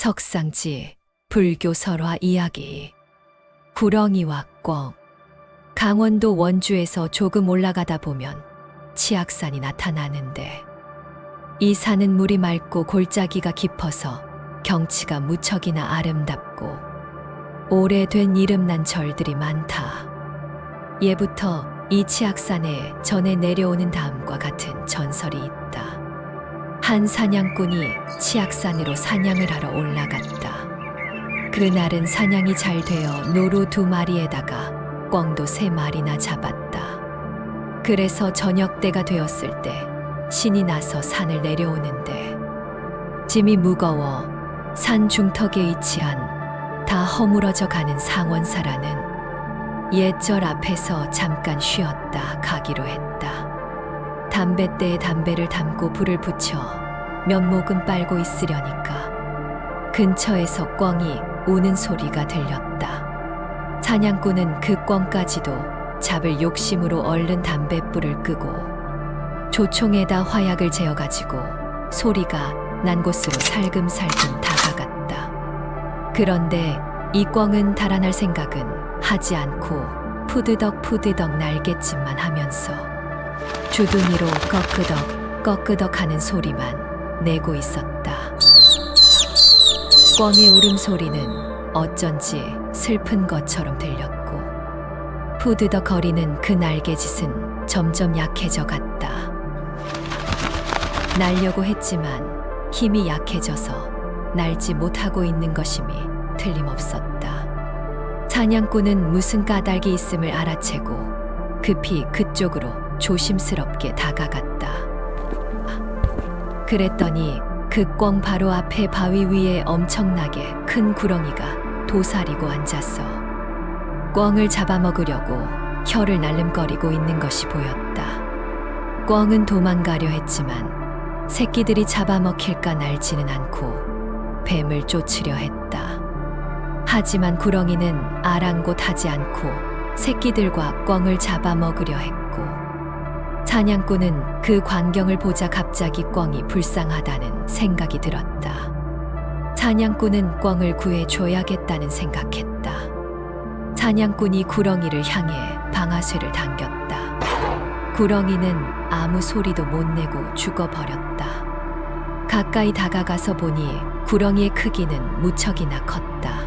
석상지 불교 설화 이야기 구렁이와 꿩 강원도 원주에서 조금 올라가다 보면 치악산이 나타나는데 이 산은 물이 맑고 골짜기가 깊어서 경치가 무척이나 아름답고 오래된 이름난 절들이 많다. 예부터 이 치악산에 전에 내려오는 다음과 같은 전설이 있다. 한 사냥꾼이 치악산으로 사냥을 하러 올라갔다. 그날은 사냥이 잘 되어 노루 두 마리에다가 꿩도 세 마리나 잡았다. 그래서 저녁 때가 되었을 때 신이 나서 산을 내려오는데 짐이 무거워 산 중턱에 위치한 다 허물어져 가는 상원사라는 옛절 앞에서 잠깐 쉬었다 가기로 했다. 담뱃대에 담배를 담고 불을 붙여 몇 모금 빨고 있으려니까 근처에서 꿩이 우는 소리가 들렸다. 사냥꾼은 그 꿩까지도 잡을 욕심으로 얼른 담뱃불을 끄고 조총에다 화약을 재어가지고 소리가 난 곳으로 살금살금 다가갔다. 그런데 이 꿩은 달아날 생각은 하지 않고 푸드덕 푸드덕 날갯짓만 하면서 주둥이로 꺾으덕 꺾으덕 하는 소리만 내고 있었다. 꿩의 울음소리는 어쩐지 슬픈 것처럼 들렸고 푸드덕 거리는 그 날개짓은 점점 약해져 갔다. 날려고 했지만 힘이 약해져서 날지 못하고 있는 것임이 틀림없었다. 사냥꾼은 무슨 까닭이 있음을 알아채고 급히 그쪽으로 조심스럽게 다가갔다. 그랬더니 그꿩 바로 앞에 바위 위에 엄청나게 큰 구렁이가 도사리고 앉았어. 꿩을 잡아먹으려고 혀를 날름거리고 있는 것이 보였다. 꿩은 도망가려 했지만 새끼들이 잡아먹힐까 날지는 않고 뱀을 쫓으려 했다. 하지만 구렁이는 아랑곳하지 않고 새끼들과 꿩을 잡아먹으려 했고 사냥꾼은 그 광경을 보자 갑자기 꿩이 불쌍하다는 생각이 들었다. 사냥꾼은 꿩을 구해줘야겠다는 생각했다. 사냥꾼이 구렁이를 향해 방아쇠를 당겼다. 구렁이는 아무 소리도 못 내고 죽어버렸다. 가까이 다가가서 보니 구렁이의 크기는 무척이나 컸다.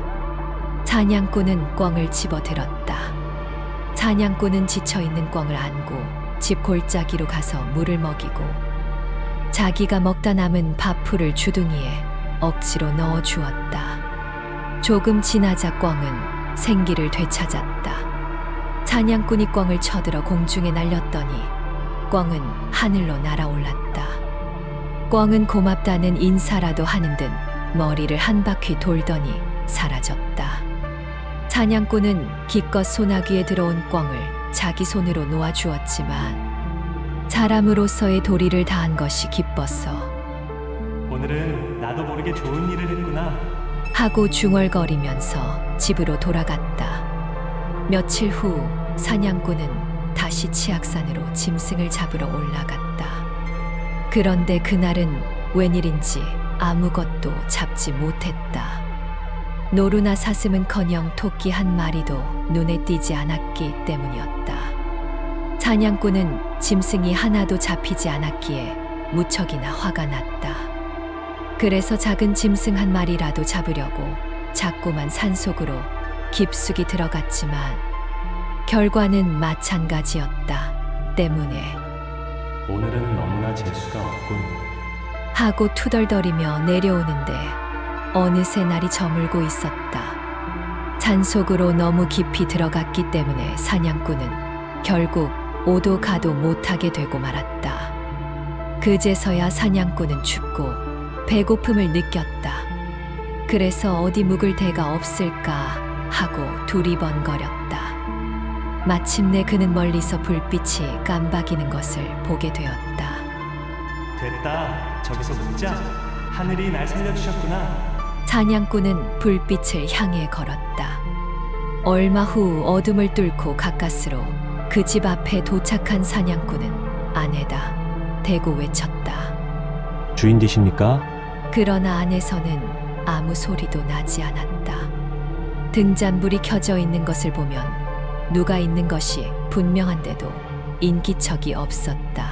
사냥꾼은 꿩을 집어들었다. 사냥꾼은 지쳐있는 꿩을 안고 집 골짜기로 가서 물을 먹이고 자기가 먹다 남은 밥풀을 주둥이에 억지로 넣어 주었다. 조금 지나자 꿩은 생기를 되찾았다. 사냥꾼이 꿩을 쳐들어 공중에 날렸더니 꿩은 하늘로 날아올랐다. 꿩은 고맙다는 인사라도 하는 듯 머리를 한 바퀴 돌더니 사라졌다. 사냥꾼은 기껏 소나귀에 들어온 꿩을 자기 손으로 놓아주었지만 사람으로서의 도리를 다한 것이 기뻤어 오늘은 나도 모르게 좋은 일을 했구나. 하고 중얼거리면서 집으로 돌아갔다. 며칠 후 사냥꾼은 다시 치악산으로 짐승을 잡으러 올라갔다. 그런데 그날은 웬일인지 아무것도 잡지 못했다. 노루나 사슴은커녕 토끼 한 마리도 눈에 띄지 않았기 때문이었다. 사냥꾼은 짐승이 하나도 잡히지 않았기에 무척이나 화가 났다. 그래서 작은 짐승 한 마리라도 잡으려고 자꾸만 산속으로 깊숙이 들어갔지만 결과는 마찬가지였다. 때문에 오늘은 너무나 재수가 없군. 하고 투덜거리며 내려오는데 어느새 날이 저물고 있었다. 산속으로 너무 깊이 들어갔기 때문에 사냥꾼은 결국 오도 가도 못하게 되고 말았다. 그제서야 사냥꾼은 춥고 배고픔을 느꼈다. 그래서 어디 묵을 데가 없을까 하고 두리번거렸다. 마침내 그는 멀리서 불빛이 깜박이는 것을 보게 되었다. 됐다. 저기서 묵자. 하늘이 날 살려주셨구나. 사냥꾼은 불빛을 향해 걸었다. 얼마 후 어둠을 뚫고 가까스로 그 집 앞에 도착한 사냥꾼은 아내다 대고 외쳤다. 주인 되십니까? 그러나 안에서는 아무 소리도 나지 않았다. 등잔불이 켜져 있는 것을 보면 누가 있는 것이 분명한데도 인기척이 없었다.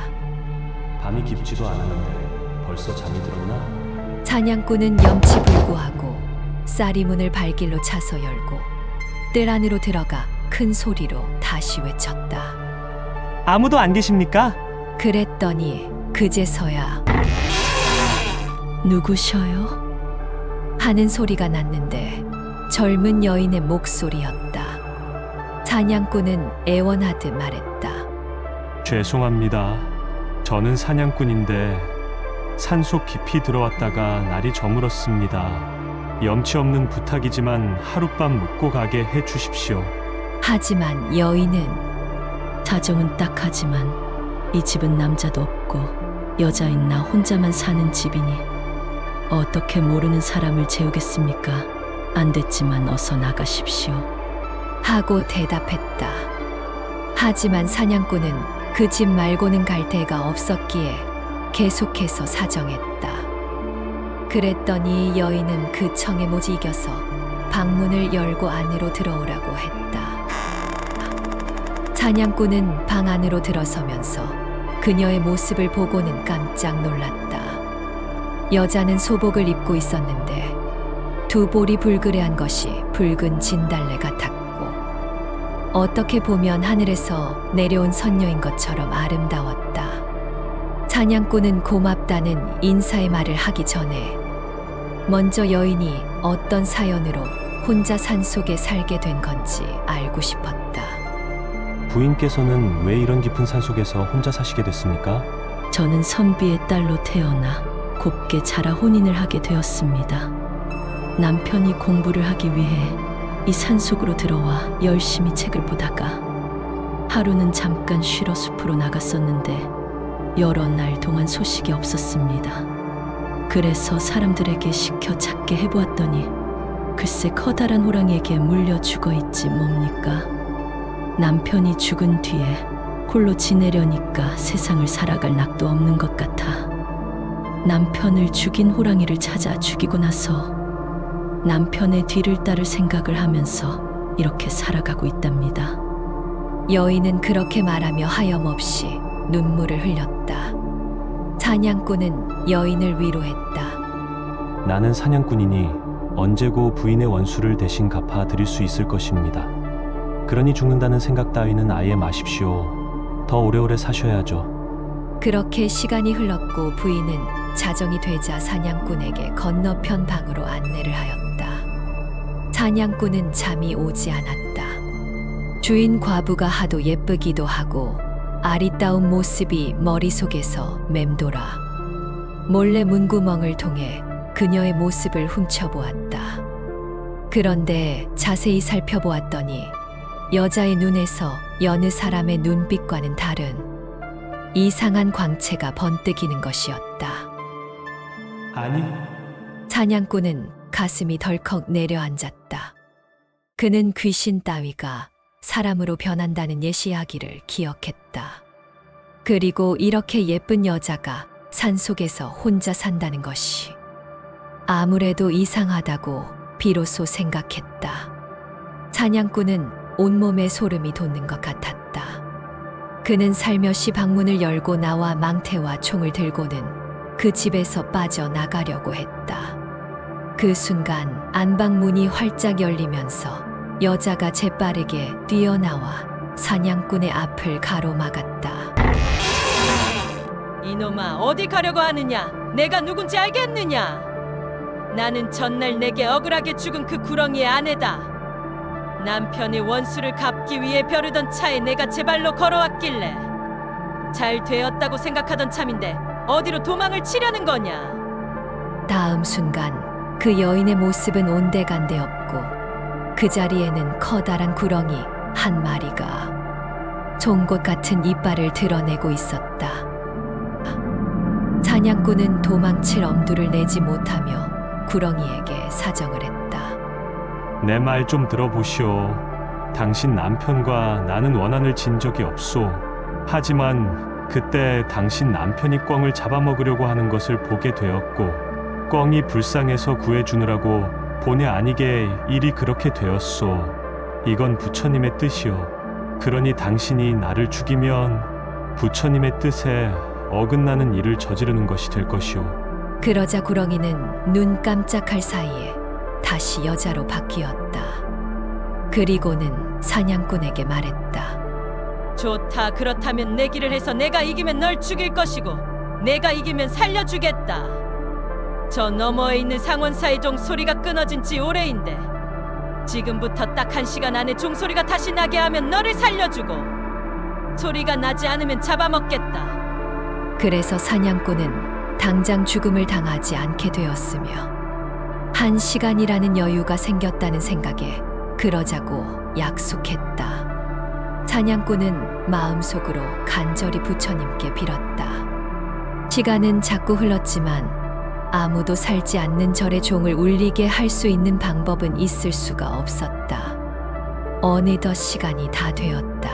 밤이 깊지도 않았는데 벌써 잠이 들었나? 사냥꾼은 염치불구하고 쌀이 문을 발길로 차서 열고 뜰 안으로 들어가 큰 소리로 다시 외쳤다. 아무도 안 계십니까? 그랬더니 그제서야 누구셔요? 하는 소리가 났는데 젊은 여인의 목소리였다. 사냥꾼은 애원하듯 말했다. 죄송합니다. 저는 사냥꾼인데 산속 깊이 들어왔다가 날이 저물었습니다. 염치 없는 부탁이지만 하룻밤 묵고 가게 해 주십시오. 하지만 여인은 사정은 딱하지만 이 집은 남자도 없고 여자인 나 혼자만 사는 집이니 어떻게 모르는 사람을 재우겠습니까? 안 됐지만 어서 나가십시오. 하고 대답했다. 하지만 사냥꾼은 그 집 말고는 갈 데가 없었기에 계속해서 사정했다. 그랬더니 여인은 그 청에 모지 이겨서 방문을 열고 안으로 들어오라고 했다. 사냥꾼은 방 안으로 들어서면서 그녀의 모습을 보고는 깜짝 놀랐다. 여자는 소복을 입고 있었는데 두 볼이 불그레한 것이 붉은 진달래 같았고 어떻게 보면 하늘에서 내려온 선녀인 것처럼 아름다웠다. 사냥꾼은 고맙다는 인사의 말을 하기 전에 먼저 여인이 어떤 사연으로 혼자 산속에 살게 된 건지 알고 싶었다. 부인께서는 왜 이런 깊은 산속에서 혼자 사시게 됐습니까? 저는 선비의 딸로 태어나 곱게 자라 혼인을 하게 되었습니다. 남편이 공부를 하기 위해 이 산속으로 들어와 열심히 책을 보다가 하루는 잠깐 쉬러 숲으로 나갔었는데 여러 날 동안 소식이 없었습니다. 그래서 사람들에게 시켜 찾게 해보았더니 글쎄 커다란 호랑이에게 물려 죽어 있지 뭡니까? 남편이 죽은 뒤에 홀로 지내려니까 세상을 살아갈 낙도 없는 것 같아. 남편을 죽인 호랑이를 찾아 죽이고 나서 남편의 뒤를 따를 생각을 하면서 이렇게 살아가고 있답니다. 여인은 그렇게 말하며 하염없이 눈물을 흘렸다. 사냥꾼은 여인을 위로했다. 나는 사냥꾼이니 언제고 부인의 원수를 대신 갚아 드릴 수 있을 것입니다. 그러니 죽는다는 생각 따위는 아예 마십시오. 더 오래오래 사셔야죠. 그렇게 시간이 흘렀고 부인은 자정이 되자 사냥꾼에게 건너편 방으로 안내를 하였다. 사냥꾼은 잠이 오지 않았다. 주인 과부가 하도 예쁘기도 하고 아리따운 모습이 머릿속에서 맴돌아 몰래 문구멍을 통해 그녀의 모습을 훔쳐보았다. 그런데 자세히 살펴보았더니 여자의 눈에서 여느 사람의 눈빛과는 다른 이상한 광채가 번뜩이는 것이었다. 아니, 사냥꾼은 가슴이 덜컥 내려앉았다. 그는 귀신 따위가 사람으로 변한다는 예시하기를 기억했다. 그리고 이렇게 예쁜 여자가 산속에서 혼자 산다는 것이 아무래도 이상하다고 비로소 생각했다. 사냥꾼은 온몸에 소름이 돋는 것 같았다. 그는 살며시 방문을 열고 나와 망태와 총을 들고는 그 집에서 빠져나가려고 했다. 그 순간 안방문이 활짝 열리면서 여자가 재빠르게 뛰어나와 사냥꾼의 앞을 가로막았다. 이놈아 어디 가려고 하느냐? 내가 누군지 알겠느냐? 나는 전날 내게 억울하게 죽은 그 구렁이의 아내다. 남편의 원수를 갚기 위해 벼르던 차에 내가 제 발로 걸어왔길래 잘 되었다고 생각하던 참인데 어디로 도망을 치려는 거냐? 다음 순간 그 여인의 모습은 온데간데 없고 그 자리에는 커다란 구렁이 한 마리가 송곳 같은 이빨을 드러내고 있었다. 사냥꾼은 도망칠 엄두를 내지 못하며 구렁이에게 사정을 했다. 내 말 좀 들어보시오. 당신 남편과 나는 원한을 진 적이 없소. 하지만 그때 당신 남편이 꿩을 잡아먹으려고 하는 것을 보게 되었고, 꿩이 불쌍해서 구해주느라고 본의 아니게 일이 그렇게 되었소. 이건 부처님의 뜻이오. 그러니 당신이 나를 죽이면 부처님의 뜻에 어긋나는 일을 저지르는 것이 될 것이오. 그러자 구렁이는 눈 깜짝할 사이에 다시 여자로 바뀌었다. 그리고는 사냥꾼에게 말했다. 좋다. 그렇다면 내기를 해서 내가 이기면 널 죽일 것이고 내가 이기면 살려주겠다. 저 너머에 있는 상원사의 종 소리가 끊어진 지 오래인데 지금부터 딱 한 시간 안에 종소리가 다시 나게 하면 너를 살려주고 소리가 나지 않으면 잡아먹겠다. 그래서 사냥꾼은 당장 죽음을 당하지 않게 되었으며 한 시간이라는 여유가 생겼다는 생각에 그러자고 약속했다. 사냥꾼은 마음속으로 간절히 부처님께 빌었다. 시간은 자꾸 흘렀지만 아무도 살지 않는 절의 종을 울리게 할 수 있는 방법은 있을 수가 없었다. 어느덧 시간이 다 되었다.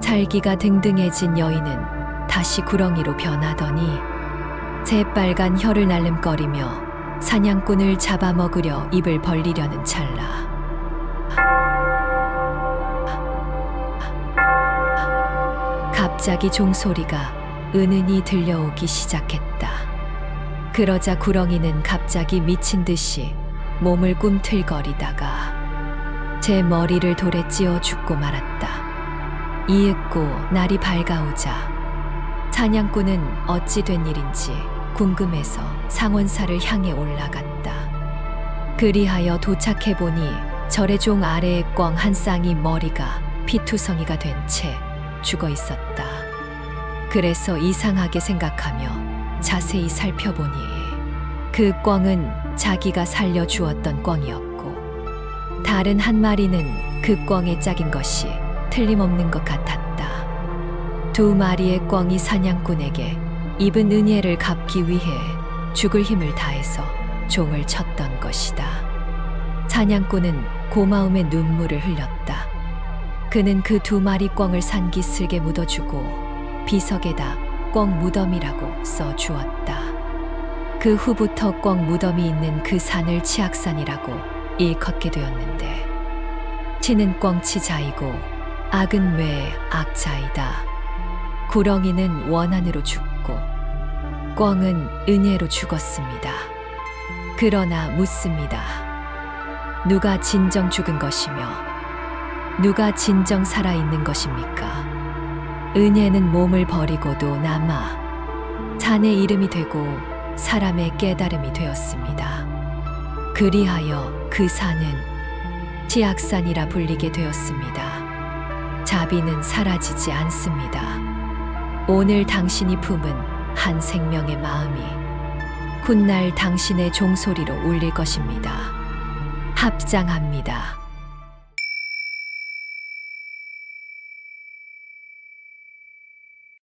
살기가 등등해진 여인은 다시 구렁이로 변하더니 새빨간 혀를 날름거리며 사냥꾼을 잡아먹으려 입을 벌리려는 찰나 갑자기 종소리가 은은히 들려오기 시작했다. 그러자 구렁이는 갑자기 미친 듯이 몸을 꿈틀거리다가 제 머리를 돌에 찧어 죽고 말았다. 이윽고 날이 밝아오자 사냥꾼은 어찌 된 일인지 궁금해서 상원사를 향해 올라갔다. 그리하여 도착해 보니 절의 종 아래에 꿩한 쌍이 머리가 피투성이가 된 채 죽어 있었다. 그래서 이상하게 생각하며 자세히 살펴보니 그 꿩은 자기가 살려 주었던 꿩이었고 다른 한 마리는 그 꿩의 짝인 것이 틀림없는 것 같았다. 두 마리의 꿩이 사냥꾼에게 입은 은혜를 갚기 위해 죽을 힘을 다해서 종을 쳤던 것이다. 사냥꾼은 고마움의 눈물을 흘렸다. 그는 그 두 마리 꿩을 산기슭에 묻어주고 비석에다 꿩 무덤이라고 써 주었다. 그 후부터 꿩 무덤이 있는 그 산을 치악산이라고 일컫게 되었는데 치는 꿩 치자이고 악은 왜 악자이다. 구렁이는 원한으로 죽고 꿩은 은혜로 죽었습니다. 그러나 묻습니다. 누가 진정 죽은 것이며 누가 진정 살아있는 것입니까? 은혜는 몸을 버리고도 남아 산의 이름이 되고 사람의 깨달음이 되었습니다. 그리하여 그 산은 치악산이라 불리게 되었습니다. 자비는 사라지지 않습니다. 오늘 당신이 품은 한 생명의 마음이 훗날 당신의 종소리로 울릴 것입니다. 합장합니다.